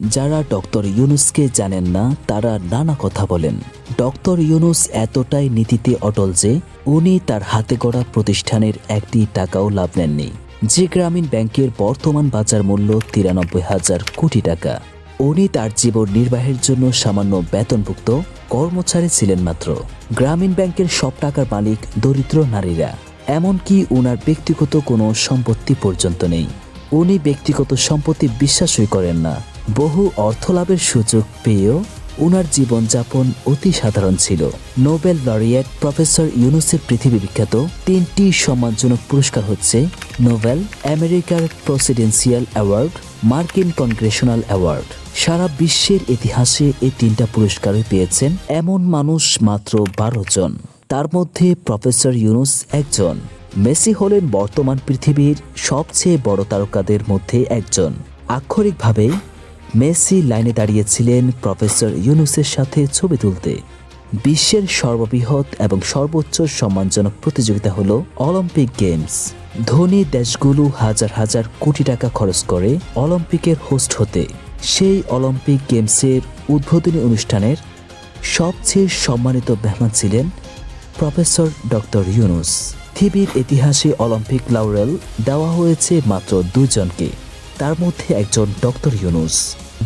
যারা ডক্টর ইউনুসকে জানেন না, তারা নানা কথা বলেন। ডক্টর ইউনুস এতটাই নীতিতে অটল যে, উনি তার হাতে গড়া প্রতিষ্ঠানের একটি টাকাও লাভ নেননি। যে গ্রামীণ ব্যাংকের বর্তমান বাজার মূল্য তিরানব্বই হাজার কোটি টাকা। উনি তার জীবন নির্বাহের জন্য সামান্য বেতনভুক্ত কর্মচারী ছিলেন মাত্র। গ্রামীণ ব্যাংকের সব টাকার মালিক দরিদ্র নারীরা। এমনকি ওনার ব্যক্তিগত কোনো সম্পত্তি পর্যন্ত নেই। উনি ব্যক্তিগত সম্পত্তি বিশ্বাসই করেন না। বহু অর্থলাভের সুযোগ পেয়েও উনার জীবনযাপন অতি সাধারণ ছিল। নোবেল লরিয়েট প্রফেসর ইউনুসের পৃথিবী বিখ্যাত তিনটি সম্মানজনক পুরস্কার হচ্ছে নোবেল, আমেরিকার প্রেসিডেন্সিয়াল অ্যাওয়ার্ড, মার্কিন কনগ্রেশনাল অ্যাওয়ার্ড। সারা বিশ্বের ইতিহাসে এই তিনটা পুরস্কারই পেয়েছেন এমন মানুষ মাত্র বারো জন। তার মধ্যে প্রফেসর ইউনুস একজন। মেসি হলেন বর্তমান পৃথিবীর সবচেয়ে বড় তারকাদের মধ্যে একজন। আক্ষরিকভাবে, মেসি লাইনে দাঁড়িয়েছিলেন প্রফেসর ইউনুসের সাথে ছবি তুলতে। বিশ্বের সর্ববৃহৎ এবং সর্বোচ্চ সম্মানজনক প্রতিযোগিতা হল অলিম্পিক গেমস। ধনী দেশগুলো হাজার হাজার কোটি টাকা খরচ করে অলিম্পিকের হোস্ট হতে। সেই অলিম্পিক গেমসের উদ্বোধনী অনুষ্ঠানের সবচেয়ে সম্মানিত মেহমান ছিলেন প্রফেসর ডক্টর ইউনুস। পৃথিবীর ইতিহাসে অলিম্পিক লাউরেল দেওয়া হয়েছে মাত্র দুজনকে। তার মধ্যে একজন ডক্টর ইউনুস।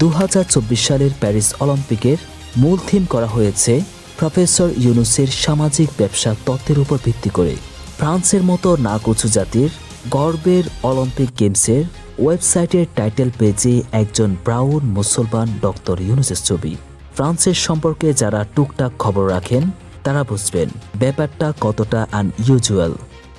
দু হাজার চব্বিশ সালের প্যারিস অলিম্পিকের মূল থিম করা হয়েছে প্রফেসর ইউনুসের সামাজিক ব্যবসা তত্ত্বের উপর ভিত্তি করে। ফ্রান্সের মতো নাকুচু জাতির গর্বের অলিম্পিক গেমসের ওয়েবসাইটের টাইটেল পেজে একজন ব্রাউন মুসলমান ডক্টর ইউনুসের ছবি। ফ্রান্সের সম্পর্কে যারা টুকটাক খবর রাখেন তারা বুঝবেন। ব্যাপারটা কতটা আনইউজুয়াল